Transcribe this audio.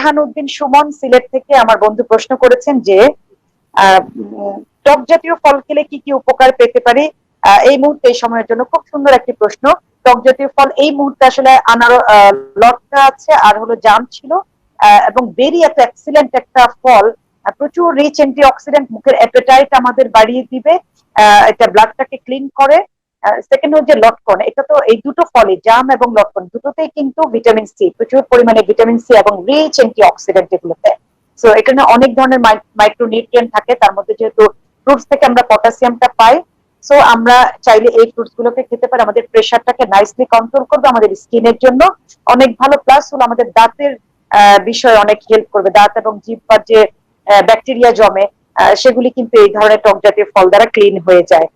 বোরহান উদ্দিন সুমন সিলেট থেকে আমার বন্ধু প্রশ্ন করেছেন যে টক জাতীয় ফল খেলে কি কি উপকার পেতে পারি? এই মুহূর্তে এই সময়ের জন্য খুব সুন্দর একটি প্রশ্ন। টক জাতীয় ফল এই মুহূর্তে আসলে আনার লটকা আছে আর হলো জাম ছিল। এবং বেরি এত এক্সিলেন্ট একটা ফল প্রচুর রিচ অ্যান্টি অক্সিডেন্ট মুখের অ্যাপেটাইট আমাদের বাড়িয়ে দিবে। এটা ব্লাডটাকে ক্লিন করে। সেকেন্ড হচ্ছে লটকন। এটা তো এই দুটো ফলে জাম এবং লটকন, দুটোতেই কিন্তু ভিটামিন সি প্রচুর পরিমাণে ভিটামিন সি এবং রিচ অ্যান্টি অক্সিডেন্ট এগুলোতে সো এখানে অনেক ধরনের মাইক্রোনিউট্রিয়েন্ট থাকে, তার মধ্যে যেহেতু ফ্রুটস থেকে আমরা পটাশিয়ামটা পাই সো আমরা চাইলে এই ফ্রুটস গুলোকে খেতে পারি। আমাদের প্রেশারটাকে নাইসলি কন্ট্রোল করবে আমাদের স্কিনের জন্য। অনেক ভালো প্লাস হলো আমাদের দাঁতের বিষয়ে অনেক হেল্প করবে। দাঁত এবং জিহ্বার যে ব্যাকটেরিয়া জমে সেগুলি কিন্তু এই ধরনের টক জাতীয় ফল দ্বারা ক্লিন হয়ে যায়।